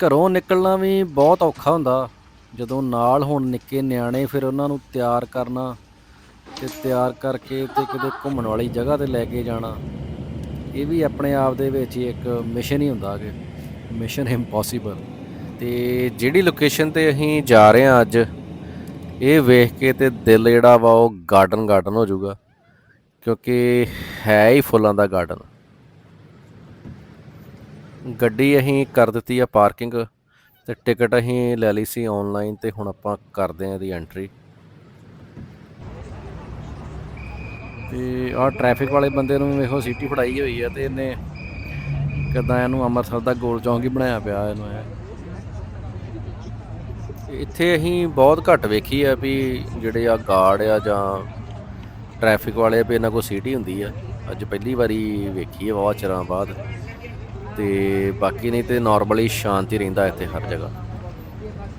ਘਰੋਂ ਨਿਕਲਣਾ ਵੀ ਬਹੁਤ ਔਖਾ ਹੁੰਦਾ। ਜਦੋਂ ਨਾਲ ਹੁਣ ਨਿੱਕੇ ਨਿਆਣੇ ਫਿਰ ਉਹਨਾਂ ਨੂੰ ਤਿਆਰ ਕਰਨਾ ਤੇ ਤਿਆਰ ਕਰਕੇ ਤੇ ਕਿਤੇ ਘੁੰਮਣ ਵਾਲੀ ਜਗ੍ਹਾ ਤੇ ਲੈ ਕੇ ਜਾਣਾ, ਇਹ ਵੀ ਆਪਣੇ ਆਪ ਦੇ ਵਿੱਚ ਹੀ ਇੱਕ ਮਿਸ਼ਨ ਹੀ ਹੁੰਦਾ ਕਿ ਮਿਸ਼ਨ ਇੰਪੋਸੀਬਲ ਤੇ ਜਿਹੜੀ ਲੋਕੇਸ਼ਨ ਤੇ ਅਸੀਂ ਜਾ ਰਹੇ ਹਾਂ ਅੱਜ, ਇਹ ਵੇਖ ਕੇ ਤੇ ਦਿਲ ਜਿਹੜਾ ਵਾ ਉਹ ਗਾਰਡਨ ਗਾਰਡਨ ਹੋ ਜਾਊਗਾ, ਕਿਉਂਕਿ ਹੈ ਹੀ ਫੁੱਲਾਂ ਦਾ ਗਾਰਡਨ ਗੱਡੀ ਅਸੀਂ ਕਰ ਦਿੱਤੀ ਆ ਪਾਰਕਿੰਗ ਤੇ ਟਿਕਟ ਅਸੀਂ ਲੈ ਲਈ ਸੀ ਆਨਲਾਈਨ ਤੇ ਹੁਣ ਆਪਾਂ ਕਰਦੇ ਆ ਇਹਦੀ ਐਂਟਰੀ ਤੇ ਆਹ ਟ੍ਰੈਫਿਕ ਵਾਲੇ ਬੰਦੇ ਨੂੰ ਵੇਖੋ ਸੀਟੀ ਫੜਾਈ ਹੋਈ ਆ ਤੇ ਇਹਨੇ ਕਿਦਾਂ ਇਹਨੂੰ ਅੰਮ੍ਰਿਤਸਰ ਦਾ ਗੋਲ ਚੌਂਕ ਹੀ ਬਣਾਇਆ ਪਿਆ ਇਹਨੂੰ ਇਹ। ਇੱਥੇ ਅਸੀਂ ਬਹੁਤ ਘੱਟ ਵੇਖੀ ਆ ਵੀ ਜਿਹੜੇ ਆ ਗਾਰਡ ਆ ਜਾਂ ਟ੍ਰੈਫਿਕ ਵਾਲੇ ਆ ਵੀ ਇਹਨਾਂ ਕੋਲ ਸੀਟੀ ਹੁੰਦੀ ਆ। ਅੱਜ ਪਹਿਲੀ ਵਾਰੀ ਵੇਖੀ ਆ, ਬਹੁਤ ਚਿਰਾਂ ਬਾਅਦ। ਤੇ ਬਾਕੀ ਨਹੀਂ ਤੇ ਨਾਰਮਲੀ ਸ਼ਾਂਤੀ ਰਹਿੰਦਾ ਇੱਥੇ ਹਰ ਜਗ੍ਹਾ।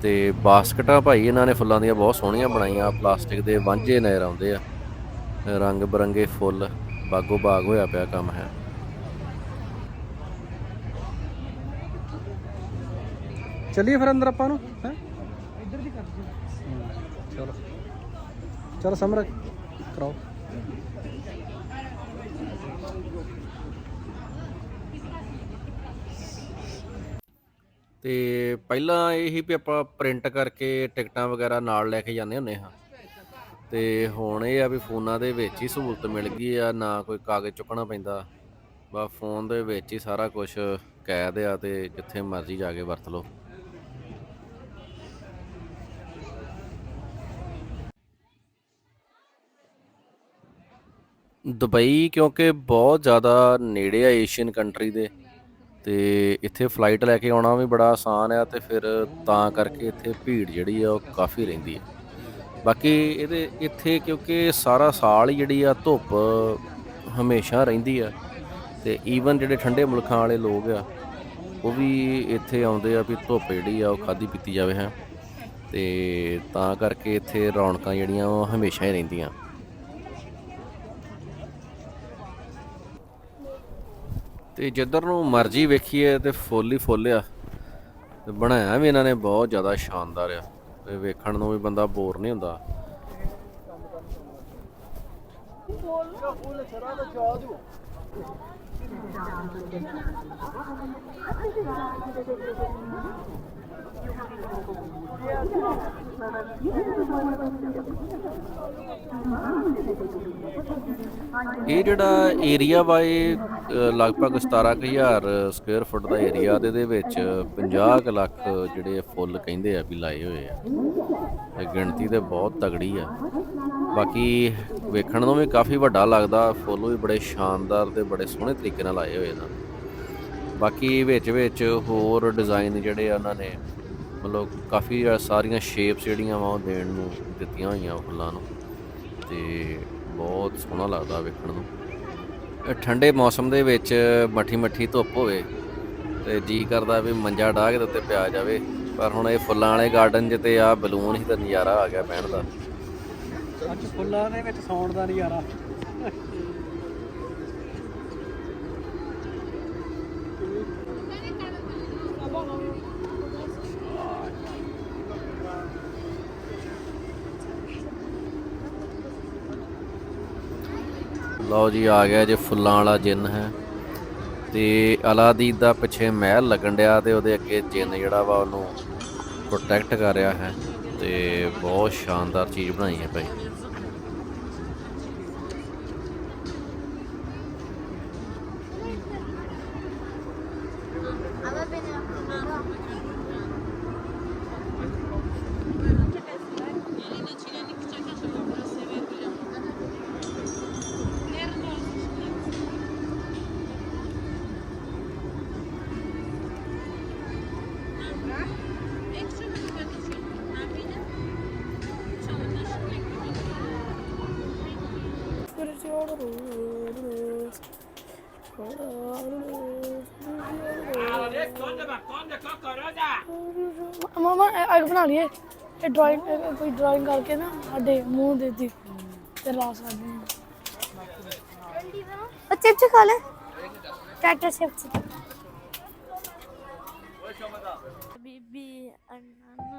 ਤੇ ਬਾਸਕਟਾਂ ਭਾਈ ਇਹਨਾਂ ਨੇ ਫੁੱਲਾਂ ਦੀਆਂ ਬਹੁਤ ਸੋਹਣੀਆਂ ਬਣਾਈਆਂ ਪਲਾਸਟਿਕ ਦੇ ਵਾਂਝੇ ਨਜ਼ਰ ਆਉਂਦੇ ਆ। ਰੰਗ ਬਰੰਗੇ ਫੁੱਲ ਬਾਗੋ ਬਾਗ ਹੋਇਆ ਪਿਆ ਕੰਮ ਹੈ। ਚੱਲੀਏ ਫਿਰ ਅੰਦਰ ਆਪਾਂ ਨੂੰ ਹੈ? ਇੱਧਰ ਦੀ ਕਰ ਚਲੋ। ਚਲੋ ਸਮਰ ਕਰਾਓ। ਤੇ ਪਹਿਲਾਂ ਇਹ ਹੀ ਵੀ ਆਪਾਂ ਪ੍ਰਿੰਟ ਕਰਕੇ ਟਿਕਟਾਂ ਵਗੈਰਾ ਨਾਲ ਲੈ ਕੇ ਜਾਂਦੇ ਹੁੰਦੇ ਹਾਂ। ਤੇ ਹੁਣ ਇਹ ਆ ਵੀ ਫੋਨਾਂ ਦੇ ਵਿੱਚ ਹੀ ਸਹੂਲਤ ਮਿਲ ਗਈ ਆ, ਨਾ ਕੋਈ ਕਾਗਜ਼ ਚੁੱਕਣਾ ਪੈਂਦਾ। ਬਸ ਫੋਨ ਦੇ ਵਿੱਚ ਹੀ ਸਾਰਾ ਕੁਝ ਕੈਦ ਆ ਤੇ ਜਿੱਥੇ ਮਰਜ਼ੀ ਜਾ ਕੇ ਵਰਤ ਲਓ। ਦੁਬਈ ਕਿਉਂਕਿ ਬਹੁਤ ਜ਼ਿਆਦਾ ਨੇੜੇ ਆ ਏਸ਼ੀਅਨ ਕੰਟਰੀ ਦੇ। ਤੇ ਇੱਥੇ ਫਲਾਈਟ ਲੈ ਕੇ ਆਉਣਾ ਵੀ ਬੜਾ ਆਸਾਨ ਆ ਤੇ ਫਿਰ ਤਾਂ ਕਰਕੇ ਇੱਥੇ ਭੀੜ ਜਿਹੜੀ ਆ ਉਹ ਕਾਫੀ ਰਹਿੰਦੀ ਹੈ ਬਾਕੀ ਇਹਦੇ ਇੱਥੇ ਕਿਉਂਕਿ ਸਾਰਾ ਸਾਲ ਹੀ ਜਿਹੜੀ ਆ ਧੁੱਪ ਹਮੇਸ਼ਾ ਰਹਿੰਦੀ ਆ ਤੇ ਈਵਨ ਜਿਹੜੇ ਠੰਡੇ ਮੁਲਕਾਂ ਵਾਲੇ ਲੋਕ ਆ, ਉਹ ਵੀ ਇੱਥੇ ਆਉਂਦੇ ਆ ਵੀ ਧੁੱਪ ਜਿਹੜੀ ਆ ਉਹ ਖਾਦੀ ਪੀਤੀ ਜਾਵੇ, ਹੈ। ਤੇ ਤਾਂ ਕਰਕੇ ਇੱਥੇ ਰੌਣਕਾਂ ਜਿਹੜੀਆਂ ਉਹ ਹਮੇਸ਼ਾ ਹੀ ਰਹਿੰਦੀਆਂ। ਤੇ ਜਿੱਧਰ ਨੂੰ ਮਰਜ਼ੀ ਵੇਖੀਏ ਤੇ ਫੁੱਲ ਹੀ ਫੁੱਲ ਆ। ਤੇ ਬਣਾਇਆ ਵੀ ਇਹਨਾਂ ਨੇ, ਬਹੁਤ ਜ਼ਿਆਦਾ ਸ਼ਾਨਦਾਰ ਆ। ਤੇ ਵੇਖਣ ਨੂੰ ਵੀ ਬੰਦਾ ਬੋਰ ਨਹੀਂ ਹੁੰਦਾ। ਇਹ ਜਿਹੜਾ ਏਰੀਆ ਬਾਏ ਲਗਭਗ 17000 ਸਕੁਅਰ ਫੁੱਟ ਦਾ ਏਰੀਆ ਤੇ ਇਹਦੇ ਵਿੱਚ 50 ਕੁ ਲੱਖ ਜਿਹੜੇ ਫੁੱਲ ਕਹਿੰਦੇ ਆ ਵੀ ਲਾਏ ਹੋਏ ਆ। ਗਿਣਤੀ ਤੇ ਬਹੁਤ ਤਗੜੀ ਆ। ਬਾਕੀ ਵੇਖਣ ਨੂੰ ਵੀ ਕਾਫੀ ਵੱਡਾ ਲੱਗਦਾ, ਫੁੱਲ ਵੀ ਬੜੇ ਸ਼ਾਨਦਾਰ ਤੇ ਬੜੇ ਸੋਹਣੇ ਤਰੀਕੇ ਨਾਲ ਲਾਏ ਹੋਏ ਨਾ ਬਾਕੀ ਵਿੱਚ ਵਿੱਚ ਹੋਰ ਡਿਜ਼ਾਈਨ ਜਿਹੜੇ ਆ ਉਹਨਾਂ ਨੇ, ਮਤਲਬ ਕਾਫੀ ਸਾਰੀਆਂ ਸ਼ੇਪਸ ਜਿਹੜੀਆਂ ਵਾ ਉਹ ਦੇਣ ਨੂੰ ਦਿੱਤੀਆਂ ਹੋਈਆਂ ਫੁੱਲਾਂ ਨੂੰ। ਤੇ ਬਹੁਤ ਸੋਹਣਾ ਲੱਗਦਾ ਵੇਖਣ ਨੂੰ। ਠੰਡੇ ਮੌਸਮ ਦੇ ਵਿੱਚ ਮੱਠੀ ਮੱਠੀ ਧੁੱਪ ਹੋਵੇ ਤੇ ਜੀ ਕਰਦਾ ਵੀ ਮੰਜਾ ਢਾਹ ਕੇ ਉੱਤੇ ਪਿਆ ਜਾਵੇ। ਪਰ ਹੁਣ ਇਹ ਫੁੱਲਾਂ ਵਾਲੇ ਗਾਰਡਨ 'ਚ ਤੇ ਆ ਬਲੂਨ ਹੀ ਤਾਂ ਨਜ਼ਾਰਾ ਆ ਗਿਆ ਬਹਿਣ ਦਾ। ਅੱਜ ਫੁੱਲਾਂ ਦੇ ਵਿੱਚ ਸੌਣ ਦਾ ਨਜ਼ਾਰਾ। ਲਓ ਜੀ, ਆ ਗਿਆ ਜੇ ਫੁੱਲਾਂ ਵਾਲਾ ਜਿੰਨ ਹੈ। ਤੇ ਅਲਾਦੀਨ ਦਾ ਪਿੱਛੇ ਮਹਿਲ ਲੱਗਣ ਡਿਆ ਤੇ ਉਹਦੇ ਅੱਗੇ ਜਿੰਨ ਜਿਹੜਾ ਵਾ ਉਹਨੂੰ ਪ੍ਰੋਟੈਕਟ ਕਰ ਰਿਹਾ ਹੈ। ਤੇ ਬਹੁਤ ਸ਼ਾਨਦਾਰ ਚੀਜ਼ ਬਣਾਈ ਹੈ ਭਾਈ। ਮਮਾ ਅੱਗ ਬਣਾ ਲਈਏ। ਇਹ ਡਰਾਇੰਗ ਕੋਈ ਡਰਾਇੰਗ ਕਰਕੇ ਨਾ ਸਾਡੇ ਮੂੰਹ ਦੇ ਦੀ ਤੇ ਲਾ ਸਕਦੇ ਹਾਂ। ਉਹ ਚਿਪਸ ਖਾ ਲੈ। Tata chips Habibi, anana.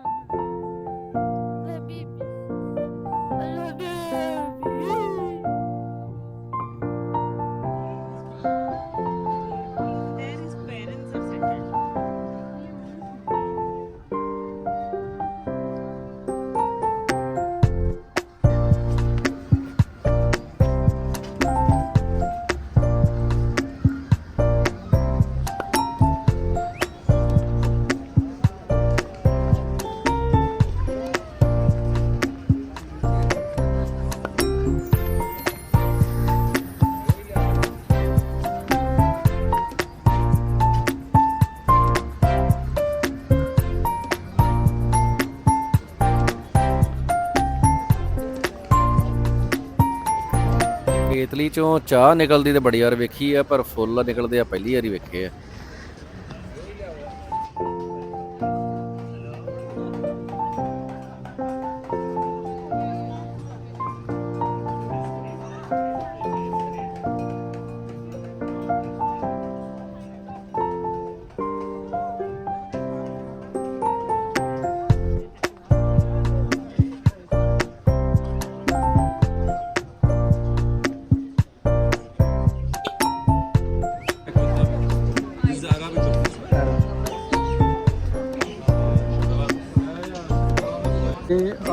ਕੇਤਲੀ ਚੋਂ ਚਾਹ ਨਿਕਲਦੀ ਤੇ ਬੜੀ ਵਾਰ ਵੇਖੀ ਆ, ਪਰ ਫੁੱਲ ਨਿਕਲਦੇ ਆ, ਪਹਿਲੀ ਵਾਰੀ ਵੇਖੇ ਆ।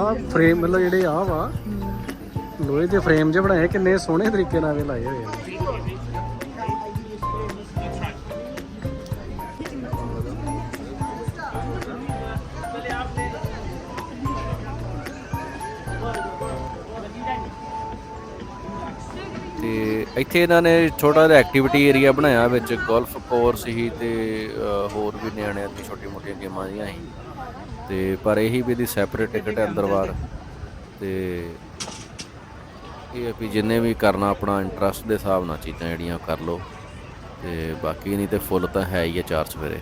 ਆ ਫਰੇਮ ਮਤਲਬ ਜਿਹੜੇ ਆ ਵਾ, ਲੋਹੇ ਦੇ ਫਰੇਮ ਜੇ ਬਣਾਏ, ਕਿੰਨੇ ਸੋਹਣੇ ਤਰੀਕੇ ਨਾਲ ਇਹ ਲਾਏ ਹੋਏ ਨੇ ਤੇ ਇੱਥੇ ਇਹਨਾਂ ਨੇ ਛੋਟਾ ਜਿਹਾ ਐਕਟੀਵਿਟੀ ਏਰੀਆ ਬਣਾਇਆ, ਵਿੱਚ ਗੋਲਫ ਕੋਰਸ ਹੀ ਤੇ ਹੋਰ ਵੀ ਨਿਆਣਿਆਂ ਦੀ ਛੋਟੀ ਮੋਟੀਆਂ ਗੇਮਾਂ ਜੀਆਂ ਸੀ। ਤੇ ਪਰ ਇਹੀ ਵੀ ਦੀ ਸੈਪਰੇਟ ਟਿਕਟ ਹੈ ਅੰਦਰ ਬਾਹਰ ਤੇ ਇਹ ਵੀ ਜਿੰਨੇ ਵੀ ਕਰਨਾ ਆਪਣਾ ਇੰਟਰਸਟ ਦੇ ਹਿਸਾਬ ਨਾਲ ਚੀਜ਼ਾਂ ਜਿਹੜੀਆਂ ਕਰ ਲਓ। ਤੇ ਬਾਕੀ ਨਹੀਂ ਤੇ ਫੁੱਲ ਤਾਂ ਹੈ ਹੀ ਆ ਚਾਰ ਸਵੇਰੇ।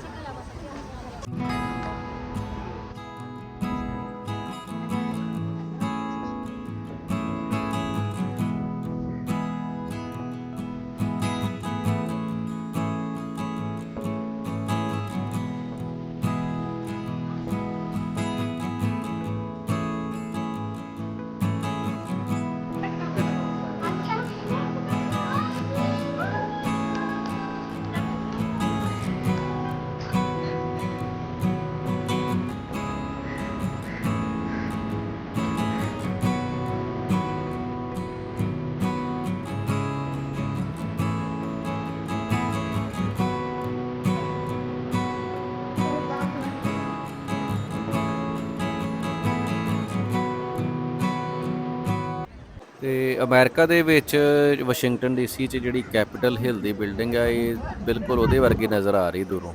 ਤੇ ਅਮਰੀਕਾ ਦੇ ਵਿੱਚ ਵਾਸ਼ਿੰਗਟਨ ਡੀਸੀ 'ਚ ਜਿਹੜੀ ਕੈਪੀਟਲ ਹਿਲ ਦੀ ਬਿਲਡਿੰਗ ਆ, ਇਹ ਬਿਲਕੁਲ ਉਹਦੇ ਵਰਗੀ ਨਜ਼ਰ ਆ ਰਹੀ ਦੂਰੋਂ।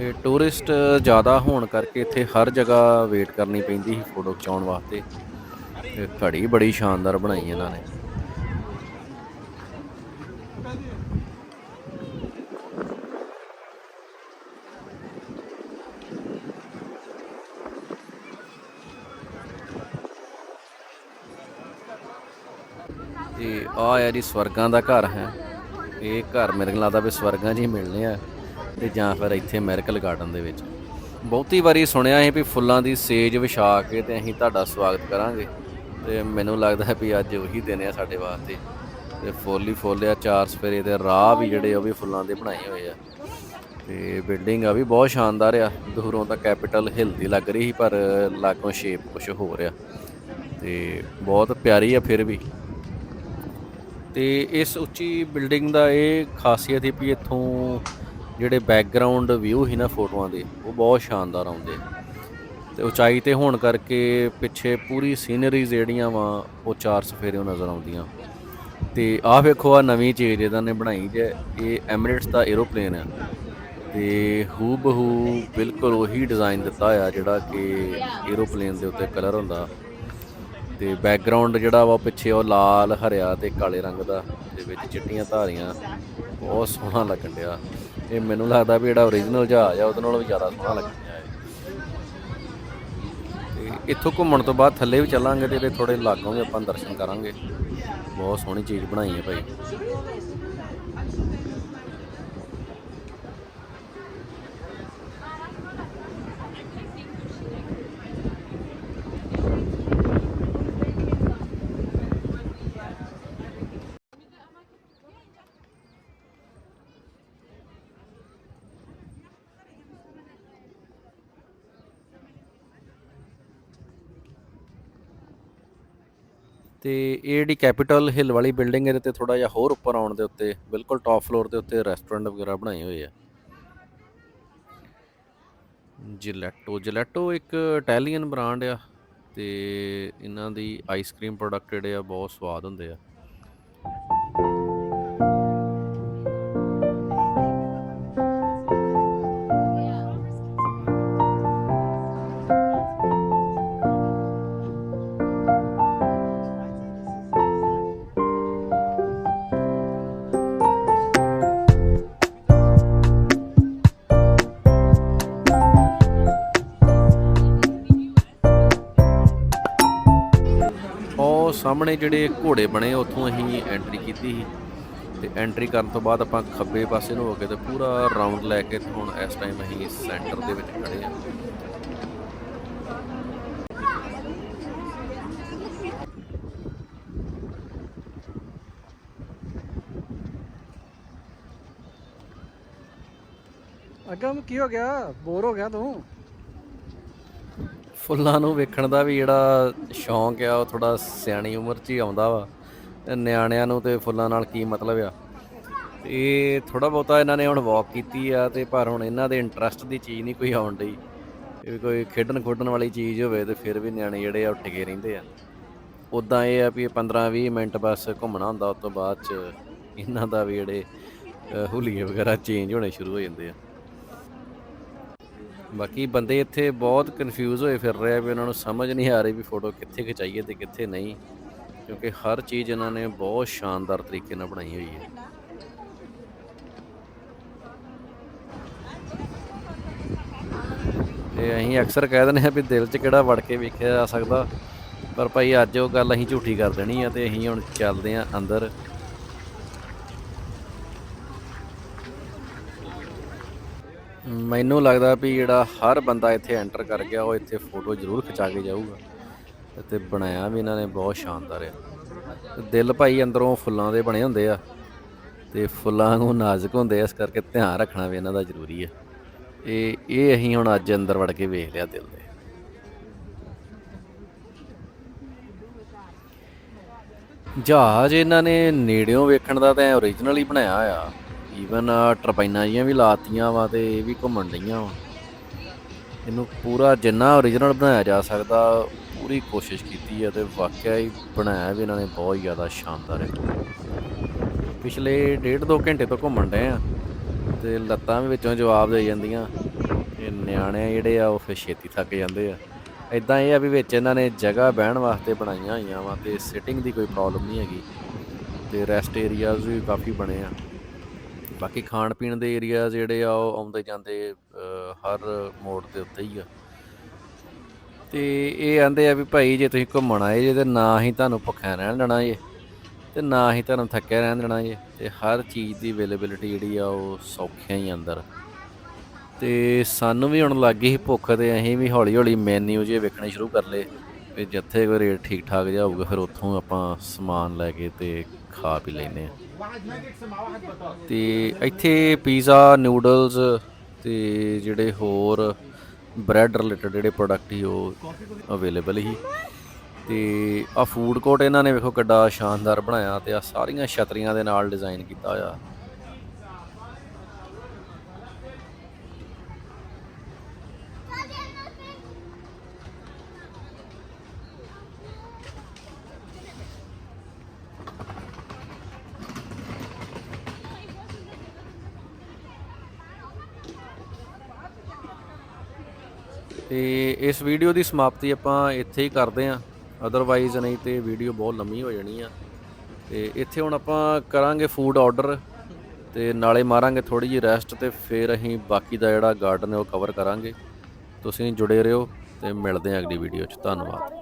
ਇਹ ਟੂਰਿਸਟ ਜ਼ਿਆਦਾ ਹੋਣ ਕਰਕੇ ਇੱਥੇ ਹਰ ਜਗ੍ਹਾ ਵੇਟ ਕਰਨੀ ਪੈਂਦੀ ਸੀ ਫੋਟੋ ਖਿਚਾਉਣ ਵਾਸਤੇ। ਤੇ ਘੜੀ ਬੜੀ ਸ਼ਾਨਦਾਰ ਬਣਾਈ ਇਹਨਾਂ ਨੇ ਤੇ ਆ ਜੀ, ਸਵਰਗਾਂ ਦਾ ਘਰ ਹੈ। ਇਹ ਘਰ ਮੇਰੇ ਨੂੰ ਲੱਗਦਾ ਵੀ ਸਵਰਗਾਂ 'ਚ ਹੀ ਮਿਲਨੇ ਆ ਤੇ ਜਾਂ ਫਿਰ ਇੱਥੇ ਮੈਰੀਕਲ ਗਾਰਡਨ ਦੇ ਵਿੱਚ। ਬਹੁਤੀ ਵਾਰੀ ਸੁਣਿਆ ਸੀ ਵੀ ਫੁੱਲਾਂ ਦੀ ਸੇਜ ਵਿਛਾ ਕੇ ਤੇ ਅਸੀਂ ਤੁਹਾਡਾ ਸਵਾਗਤ ਕਰਾਂਗੇ। ਤੇ ਮੈਨੂੰ ਲੱਗਦਾ ਹੈ ਵੀ ਅੱਜ ਉਹੀ ਦਿਨ ਆ ਸਾਡੇ ਵਾਸਤੇ। ਤੇ ਫੁੱਲ ਹੀ ਫੁੱਲ ਆ, ਚਾਰ ਸਫੇਰੇ ਤੇ ਰਾਹ ਵੀ ਜਿਹੜੇ ਉਹ ਵੀ ਫੁੱਲਾਂ ਦੇ ਬਣਾਏ ਹੋਏ ਆ। ਤੇ ਬਿਲਡਿੰਗ ਆ ਵੀ ਬਹੁਤ ਸ਼ਾਨਦਾਰ ਆ। ਦੂਰੋਂ ਤਾਂ ਕੈਪੀਟਲ ਹਿਲ ਦੀ ਲੱਗ ਰਹੀ ਸੀ, ਪਰ ਲਾਗੋਂ ਸ਼ੇਪ ਕੁਝ ਹੋ ਰਿਹਾ ਤੇ ਬਹੁਤ ਪਿਆਰੀ ਆ ਫਿਰ ਵੀ। ਤੇ ਇਸ ਉੱਚੀ ਬਿਲਡਿੰਗ ਦਾ ਇਹ ਖਾਸੀਅਤ ਹੈ ਵੀ ਇੱਥੋਂ ਜਿਹੜੇ ਬੈਕਗ੍ਰਾਉਂਡ ਵਿਊ ਹੀ ਨਾ ਫੋਟੋਆਂ ਦੇ, ਉਹ ਬਹੁਤ ਸ਼ਾਨਦਾਰ ਆਉਂਦੇ। ਤੇ ਉਚਾਈ ਤੇ ਹੋਣ ਕਰਕੇ ਪਿੱਛੇ ਪੂਰੀ ਸੀਨਰੀ ਜਿਹੜੀਆਂ ਵਾ, ਉਹ ਚਾਰ ਸਫੇਰਿਓਂ ਨਜ਼ਰ ਆਉਂਦੀਆਂ। ਤੇ ਆਹ ਵੇਖੋ ਆ ਨਵੀਂ ਚੀਜ਼ ਇਹਨਾਂ ਨੇ ਬਣਾਈ ਜੇ, ਇਹ ਐਮਿਰੇਟਸ ਦਾ 에ਅਰੋਪਲੇਨ ਆ। ਤੇ ਹੂ ਬਹੂ ਬਿਲਕੁਲ ਉਹੀ ਡਿਜ਼ਾਈਨ ਦਿੱਤਾ ਆ ਜਿਹੜਾ ਕਿ 에ਅਰੋਪਲੇਨ ਦੇ ਉੱਤੇ ਕਲਰ ਹੁੰਦਾ। ਤੇ ਬੈਕਗ੍ਰਾਉਂਡ ਜਿਹੜਾ ਵਾ ਉਹ ਪਿੱਛੇ ਉਹ ਲਾਲ, ਹਰਿਆ ਤੇ ਕਾਲੇ ਰੰਗ ਦਾ ਦੇ ਵਿੱਚ ਚਿੱਟੀਆਂ ਧਾਰੀਆਂ। ਬਹੁਤ ਸੋਹਣਾ ਲੱਗਣ ਡਿਆ। ਇਹ ਮੈਨੂੰ ਲੱਗਦਾ ਵੀ ਜਿਹੜਾ ਓਰੀਜਨਲ ਜਹਾਜ਼ ਆ, ਉਹਦੇ ਨਾਲੋਂ ਵੀ ਜ਼ਿਆਦਾ ਸੋਹਣਾ ਲੱਗਣ ਡਿਆ ਇਹ। ਤੇ ਇੱਥੋਂ ਘੁੰਮਣ ਤੋਂ ਬਾਅਦ ਥੱਲੇ ਵੀ ਚੱਲਾਂਗੇ ਤੇ ਇਹਦੇ ਥੋੜੇ ਲਾਗੋਂ ਵੀ ਆਪਾਂ ਦਰਸ਼ਨ ਕਰਾਂਗੇ। ਬਹੁਤ ਸੋਹਣੀ ਚੀਜ਼ ਬਣਾਈ ਹੈ ਭਾਈ। ਤੇ ਇਹ ਜਿਹੜੀ ਕੈਪੀਟਲ ਹਿੱਲ ਵਾਲੀ ਬਿਲਡਿੰਗ ਇਹਦੇ ਤੇ ਥੋੜਾ ਜਿਹਾ ਹੋਰ ਉੱਪਰ ਆਉਣ ਦੇ ਉੱਤੇ ਬਿਲਕੁਲ ਟਾਪ ਫਲੋਰ ਦੇ ਉੱਤੇ ਰੈਸਟੋਰੈਂਟ ਵਗੈਰਾ ਬਣਾਏ ਹੋਏ ਆ। ਜਿਲੈਟੋ ਜਿਲੈਟੋ ਇੱਕ ਇਟਾਲੀਅਨ ਬ੍ਰਾਂਡ ਆ ਤੇ ਇਹਨਾਂ ਦੀ ਆਈਸਕ੍ਰੀਮ ਪ੍ਰੋਡਕਟ ਜਿਹੜੇ ਆ ਬਹੁਤ ਸਵਾਦ ਹੁੰਦੇ ਆ। ਸਾਹਮਣੇ ਜਿਹੜੇ ਘੋੜੇ ਬਣੇ, ਉੱਥੋਂ ਅਸੀਂ ਐਂਟਰੀ ਕੀਤੀ ਸੀ। ਤੇ ਐਂਟਰੀ ਕਰਨ ਤੋਂ ਬਾਅਦ ਆਪਾਂ ਖੱਬੇ ਪਾਸੇ ਨੂੰ ਹੋ ਕੇ ਤੇ ਪੂਰਾ ਰਾਉਂਡ ਲੈ ਕੇ ਤੇ ਹੁਣ ਇਸ ਟਾਈਮ ਅਸੀਂ ਸੈਂਟਰ ਦੇ ਵਿੱਚ ਖੜੇ ਆ ਅਗਮ, ਕੀ ਹੋ ਗਿਆ? ਬੋਰ ਹੋ ਗਿਆ ਤੂੰ? ਫੁੱਲਾਂ ਨੂੰ ਵੇਖਣ ਦਾ ਵੀ ਜਿਹੜਾ ਸ਼ੌਂਕ ਆ ਉਹ ਥੋੜਾ ਸਿਆਣੀ ਉਮਰ 'ਚ ਹੀ ਆਉਂਦਾ ਵਾ। ਤੇ ਨਿਆਣਿਆਂ ਨੂੰ ਤੇ ਫੁੱਲਾਂ ਨਾਲ ਕੀ ਮਤਲਬ ਆ? ਇਹ ਥੋੜਾ ਬਹੁਤਾ ਇਹਨਾਂ ਨੇ ਹੁਣ ਵਾਕ ਕੀਤੀ ਆ ਤੇ ਪਰ ਹੁਣ ਇਹਨਾਂ ਦੇ ਇੰਟਰਸਟ ਦੀ ਚੀਜ਼ ਨਹੀਂ ਕੋਈ ਆਉਣ ਡਈ। ਇਹ ਕੋਈ ਖੇਡਣ ਖੋਡਣ ਵਾਲੀ ਚੀਜ਼ ਹੋਵੇ ਤੇ ਫਿਰ ਵੀ ਨਿਆਣੇ ਜਿਹੜੇ ਆ ਉੱਠ ਕੇ ਰਹਿੰਦੇ ਆ। ਉਦਾਂ ਇਹ ਆ ਵੀ 15-20 ਮਿੰਟ ਬਸ ਘੁੰਮਣਾ ਹੁੰਦਾ ਉਸ ਤੋਂ ਬਾਅਦ ਚ ਇਹਨਾਂ ਦਾ ਵੀ ਜਿਹੜੇ ਅ, ਹੁਲੀਏ ਵਗੈਰਾ ਚੇਂਜ ਹੋਣੇ ਸ਼ੁਰੂ ਹੋ ਜਾਂਦੇ ਆ। ਬਾਕੀ ਬੰਦੇ ਇੱਥੇ ਬਹੁਤ ਕਨਫਿਊਜ਼ ਹੋਏ ਫਿਰ ਰਹੇ ਆ ਵੀ ਉਹਨਾਂ ਨੂੰ ਸਮਝ ਨਹੀਂ ਆ ਰਹੀ ਵੀ ਫੋਟੋ ਕਿੱਥੇ ਖਿਚਾਈਏ ਤੇ ਕਿੱਥੇ ਨਹੀਂ। ਕਿਉਂਕਿ ਹਰ ਚੀਜ਼ ਇਹਨਾਂ ਨੇ ਬਹੁਤ ਸ਼ਾਨਦਾਰ ਤਰੀਕੇ ਨਾਲ ਬਣਾਈ ਹੋਈ ਹੈ। ਤੇ ਅਸੀਂ ਅਕਸਰ ਕਹਿ ਦਿੰਦੇ ਆ ਵੀ ਦਿਲ 'ਚ ਕਿਹੜਾ ਵੜ ਕੇ ਵੇਖਿਆ ਜਾ ਸਕਦਾ, ਪਰ ਭਾਈ ਅੱਜ ਉਹ ਗੱਲ ਅਸੀਂ ਝੂਠੀ ਕਰ ਦੇਣੀ ਆ ਤੇ ਅਸੀਂ ਹੁਣ ਚੱਲਦੇ ਆ ਅੰਦਰ। ਮੈਨੂੰ ਲੱਗਦਾ ਵੀ ਜਿਹੜਾ ਹਰ ਬੰਦਾ ਇੱਥੇ ਐਂਟਰ ਕਰ ਗਿਆ, ਉਹ ਇੱਥੇ ਫੋਟੋ ਜ਼ਰੂਰ ਖਿਚਾ ਕੇ ਜਾਊਗਾ। ਤੇ ਬਣਾਇਆ ਵੀ ਇਹਨਾਂ ਨੇ, ਬਹੁਤ ਸ਼ਾਨਦਾਰ ਆ। ਦਿਲ ਭਾਈ ਅੰਦਰੋਂ ਫੁੱਲਾਂ ਦੇ ਬਣੇ ਹੁੰਦੇ ਆ ਤੇ ਫੁੱਲਾਂ ਨੂੰ ਨਾਜ਼ੁਕ ਹੁੰਦੇ ਆ, ਇਸ ਕਰਕੇ ਧਿਆਨ ਰੱਖਣਾ ਵੀ ਇਹਨਾਂ ਦਾ ਜ਼ਰੂਰੀ ਆ। ਇਹ ਇਹ ਅਸੀਂ ਹੁਣ ਅੱਜ ਅੰਦਰ ਵੜ ਕੇ ਵੇਖ ਲਿਆ ਦਿਲ ਦੇ। ਜਹਾਜ਼ ਇਹਨਾਂ ਨੇ ਨੇੜਿਓਂ ਵੇਖਣ ਦਾ ਤਾਂ ਓਰੀਜਨਲ ਹੀ ਬਣਾਇਆ ਆ। ਈਵਨ ਟਰਬਾਈਨਾਂ ਜੀਆਂ ਵੀ ਲਾਤੀਆਂ ਵਾ ਤੇ ਇਹ ਵੀ ਘੁੰਮਣ ਲਈਆਂ ਵਾ। ਇਹਨੂੰ ਪੂਰਾ ਜਿੰਨਾ ਓਰੀਜਨਲ ਬਣਾਇਆ ਜਾ ਸਕਦਾ, ਪੂਰੀ ਕੋਸ਼ਿਸ਼ ਕੀਤੀ ਹੈ ਤੇ ਵਾਕਿਆ ਹੀ ਬਣਾਇਆ ਵੀ ਇਹਨਾਂ ਨੇ ਬਹੁਤ ਜ਼ਿਆਦਾ ਸ਼ਾਨਦਾਰ ਹੈ ਪਿਛਲੇ ਡੇਢ ਦੋ ਘੰਟੇ ਤੋਂ ਘੁੰਮਣ ਡਏ ਆ ਤੇ ਲੱਤਾਂ ਵੀ ਵਿੱਚੋਂ ਜਵਾਬ ਦੇ ਜਾਂਦੀਆਂ। ਇਹ ਨਿਆਣੇ ਜਿਹੜੇ ਆ, ਉਹ ਫਿਰ ਛੇਤੀ ਥੱਕ ਜਾਂਦੇ ਆ। ਇਦਾਂ ਇਹ ਆ ਵੀ ਵਿੱਚ ਇਹਨਾਂ ਨੇ ਜਗ੍ਹਾ ਬਹਿਣ ਵਾਸਤੇ ਬਣਾਈਆਂ ਹੋਈਆਂ ਵਾ ਤੇ ਸਿਟਿੰਗ ਦੀ ਕੋਈ ਪ੍ਰੋਬਲਮ ਨਹੀਂ ਹੈਗੀ। ਤੇ ਰੈਸਟ ਏਰੀਆਜ਼ ਵੀ ਕਾਫੀ ਬਣੇ ਆ। ਬਾਕੀ ਖਾਣ ਪੀਣ ਦੇ ਏਰੀਆ ਜਿਹੜੇ ਆ ਉਹ ਆਉਂਦੇ ਜਾਂਦੇ ਹਰ ਮੋੜ ਦੇ ਉੱਤੇ ਹੀ ਆ। ਤੇ ਇਹ ਆਂਦੇ ਆ ਵੀ ਭਾਈ ਜੇ ਤੁਸੀਂ ਘੁੰਮਣ ਆਏ ਜੇ ਤੇ ਨਾ ਹੀ ਤੁਹਾਨੂੰ ਭੁੱਖਿਆ ਰਹਿਣ ਦੇਣਾ ਜੇ, ਤੇ ਨਾ ਹੀ ਤੁਹਾਨੂੰ ਥੱਕਿਆ ਰਹਿਣ ਦੇਣਾ ਜੇ, ਤੇ ਹਰ ਚੀਜ਼ ਦੀ ਅਵੇਲੇਬਿਲਿਟੀ ਜਿਹੜੀ ਆ ਉਹ ਸੌਖਿਆ ਹੀ ਅੰਦਰ। ਤੇ ਸਾਨੂੰ ਵੀ ਹੁਣ ਲੱਗ ਗਈ ਸੀ ਭੁੱਖ ਤੇ ਅਸੀਂ ਵੀ ਹੌਲੀ ਹੌਲੀ ਮੈਨੂ ਜੇ ਵੇਖਣੇ ਸ਼ੁਰੂ ਕਰ ਲਏ, ਵੀ ਜਿੱਥੇ ਕੋਈ ਰੇਟ ਠੀਕ ਠਾਕ ਜਿਹਾ ਹੋਊਗਾ, ਫਿਰ ਉੱਥੋਂ ਆਪਾਂ ਸਮਾਨ ਲੈ ਕੇ ਤੇ ਖਾ ਪੀ ਲੈਨੇ ਆ। ਤੇ ਇੱਥੇ ਪੀਜ਼ਾ ਨੂਡਲਸ ਤੇ ਜਿਹੜੇ ਹੋਰ ਬ੍ਰੈਡ ਰਿਲੇਟਡ ਜਿਹੜੇ ਪ੍ਰੋਡਕਟ ਹੀ ਉਹ ਅਵੇਲੇਬਲ ਹੀ ਤੇ ਆ ਫੂਡ ਕੋਰਟ ਇਹਨਾਂ ਨੇ ਵੇਖੋ ਕਿੱਡਾ ਸ਼ਾਨਦਾਰ ਬਣਾਇਆ ਤੇ ਆ ਸਾਰੀਆਂ ਛਤਰੀਆਂ ਦੇ ਨਾਲ ਡਿਜ਼ਾਈਨ ਕੀਤਾ ਹੋਇਆ। ਤੇ ਇਸ ਵੀਡੀਓ ਦੀ ਸਮਾਪਤੀ ਆਪਾਂ ਇੱਥੇ ਹੀ ਕਰਦੇ ਆਂ ਅਦਰਵਾਈਜ਼ ਨਹੀਂ ਤੇ ਵੀਡੀਓ ਬਹੁਤ ਲੰਮੀ ਹੋ ਜਾਣੀ ਆ। ਤੇ ਇੱਥੇ ਹੁਣ ਆਪਾਂ ਕਰਾਂਗੇ ਫੂਡ ਆਰਡਰ ਤੇ ਨਾਲੇ ਮਾਰਾਂਗੇ ਥੋੜੀ ਜਿਹੀ ਰੈਸਟ ਤੇ ਫਿਰ ਅਸੀਂ ਬਾਕੀ ਦਾ ਜਿਹੜਾ ਗਾਰਡਨ ਹੈ ਉਹ ਕਵਰ ਕਰਾਂਗੇ। ਤੁਸੀਂ ਜੁੜੇ ਰਹੋ ਤੇ ਮਿਲਦੇ ਹਾਂ ਅਗਲੀ ਵੀਡੀਓ 'ਚ। ਧੰਨਵਾਦ।